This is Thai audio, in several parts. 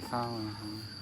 Bằng?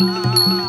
Música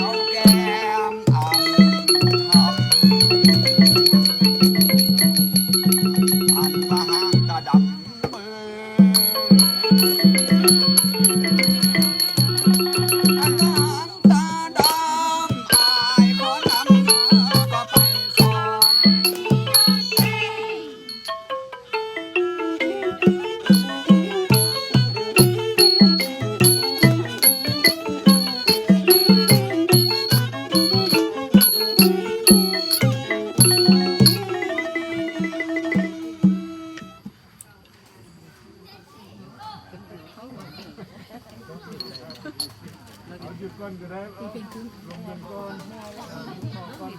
I'll ยุดก่อนก็ได้ลงเงินก่อนก่อน